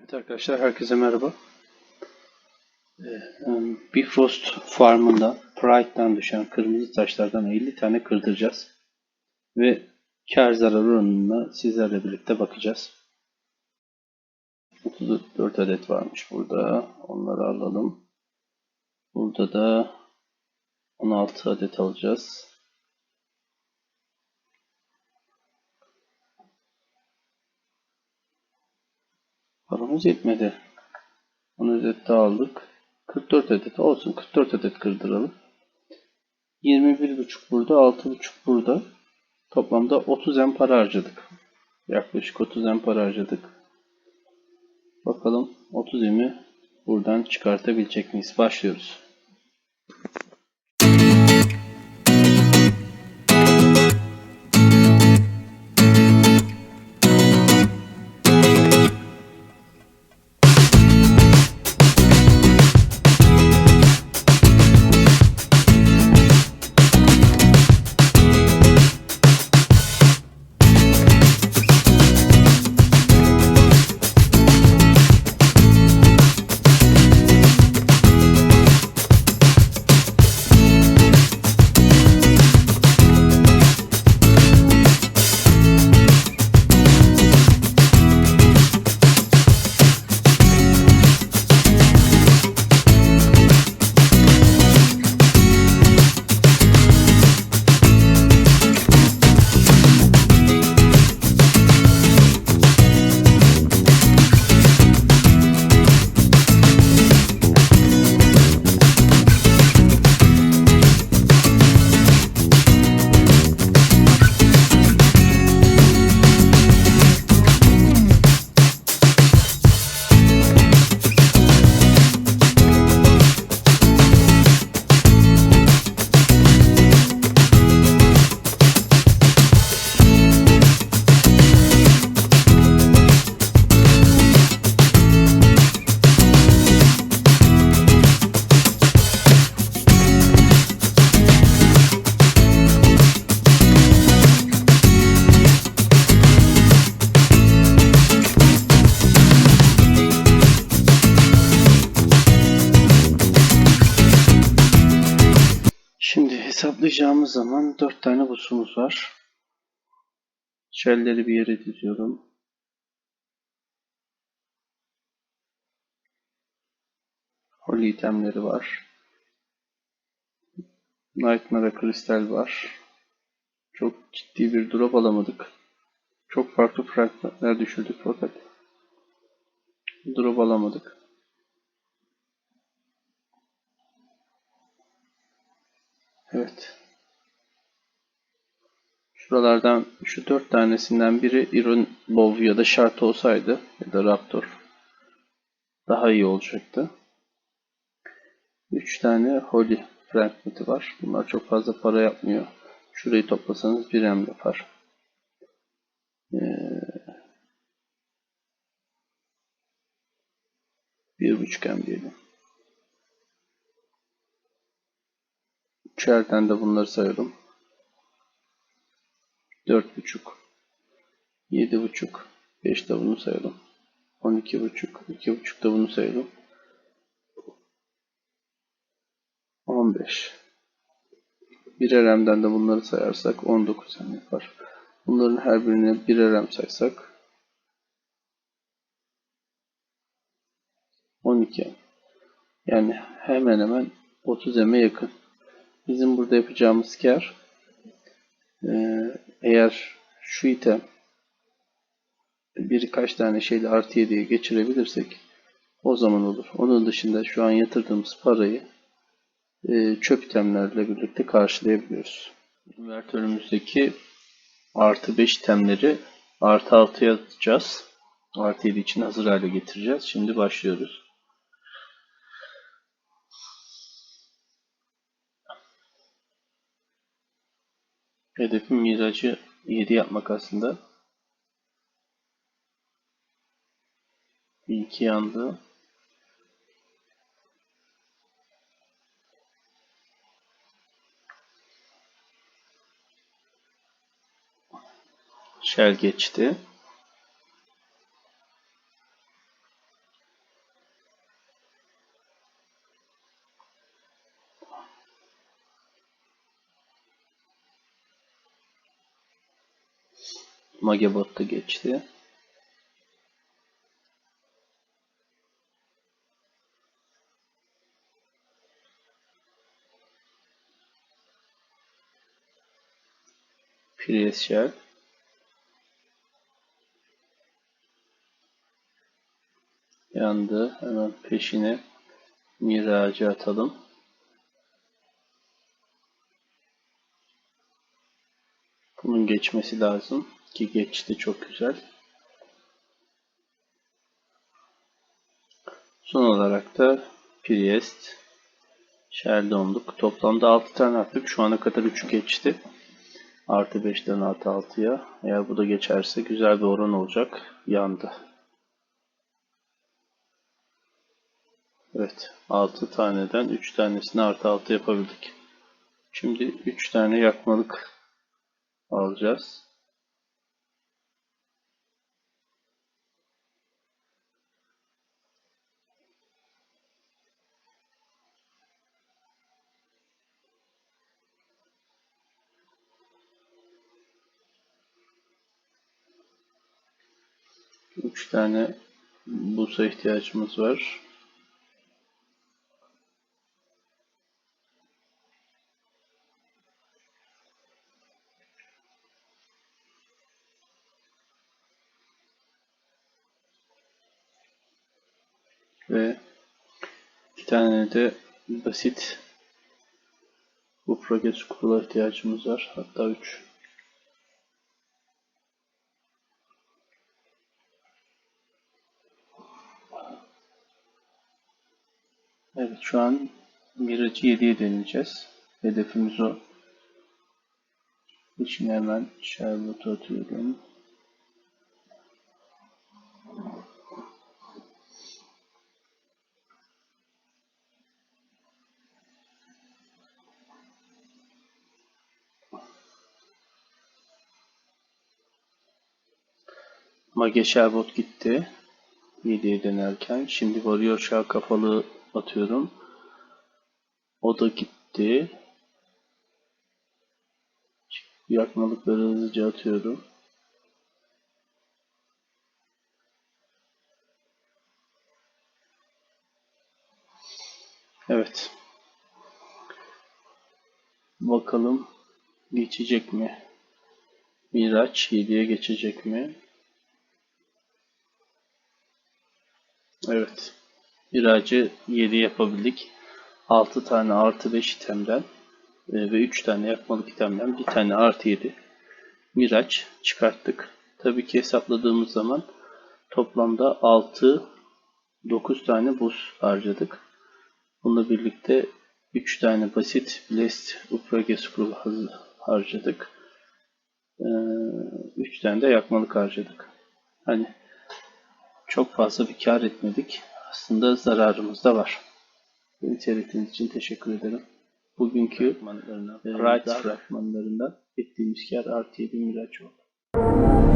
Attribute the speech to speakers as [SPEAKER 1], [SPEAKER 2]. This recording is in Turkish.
[SPEAKER 1] Evet arkadaşlar herkese merhaba. Ee, Bifrost Farm'ında Pride'dan düşen kırmızı taşlardan 50 tane kırdıracağız. Ve kar zarar oranına sizlerle birlikte bakacağız. 34 adet varmış burada. Onları alalım. Burada da 16 adet alacağız. Paramız yetmedi. 10 adet daha aldık. 44 adet olsun. 44 adet kırdıralım. 21,5 burada, 6,5 burada. Toplamda 30 en para harcadık. Yaklaşık 30 en para harcadık. Bakalım 30 emi buradan çıkartabilecek miyiz? Başlıyoruz. Hesaplayacağımız zaman 4 tane busumuz var. Shell'leri bir yere diziyorum. Holy itemleri var. Nightmare kristal var. Çok ciddi bir drop alamadık. Çok farklı fragmentler düşürdük fakat drop alamadık. Evet. Şuralardan şu dört tanesinden biri Iron Bow ya da Shard olsaydı ya da Raptor daha iyi olacaktı. Üç tane Holy Fragment'i var. Bunlar çok fazla para yapmıyor. Şurayı toplasanız bir em yapar. Ee, bir buçuk em diyelim. Üçerden de bunları sayalım. Dört buçuk, yedi buçuk, beş de bunu sayalım. On iki buçuk, iki buçuk da bunu sayalım. On beş. Birer emden de bunları sayarsak on dokuz em yapar. Bunların her birine birer em saysak on iki em. Yani hemen hemen 30 eme yakın. Bizim burada yapacağımız kar ee, eğer şu item birkaç tane şeyle artı 7'ye geçirebilirsek o zaman olur. Onun dışında şu an yatırdığımız parayı e, çöp itemlerle birlikte karşılayabiliyoruz. Invertörümüzdeki artı 5 itemleri artı 6 yazacağız. Artı 7 için hazır hale getireceğiz. Şimdi başlıyoruz. Hedefim miracı 7 yapmak aslında. Bir iki yandı. Shell geçti. Magebot da geçti. Prius Shell. Yandı. Hemen peşine Miracı atalım. Bunun geçmesi lazım ki geçti çok güzel. Son olarak da Priest, Sheldon'luk. Toplamda 6 tane attık. Şu ana kadar 3 geçti. Artı 5'ten artı 6'ya. Eğer bu da geçerse güzel bir oran olacak. Yandı. Evet. 6 taneden 3 tanesini artı 6 yapabildik. Şimdi 3 tane yakmalık alacağız. 3 tane busa ihtiyacımız var. Ve iki tane de basit bu proje çukuruna ihtiyacımız var. Hatta 3. şu an Mirage'ı 7'ye deneyeceğiz. Hedefimiz o. İçine hemen Charlotte atıyorum. Mage Sherbot gitti. 7'ye denerken. Şimdi Warrior Shell kafalı atıyorum. O da gitti. Yakmalıkları hızlıca atıyorum. Evet. Bakalım geçecek mi? Miraç 7'ye geçecek mi? Evet. Miracı 7 yapabildik. 6 tane artı 5 itemden e, ve 3 tane yakmalık itemden bir tane artı 7 Miraç çıkarttık. Tabii ki hesapladığımız zaman toplamda 6 9 tane buz harcadık. Bununla birlikte 3 tane basit Blast Uprage Scroll harcadık. 3 tane de yakmalık harcadık. Hani çok fazla bir kar etmedik. Aslında zararımız da var. Beni seyrettiğiniz için teşekkür ederim. Bugünkü fragmanlarından, e, fragmanlarından ettiğimiz kar artı 7 miraç oldu.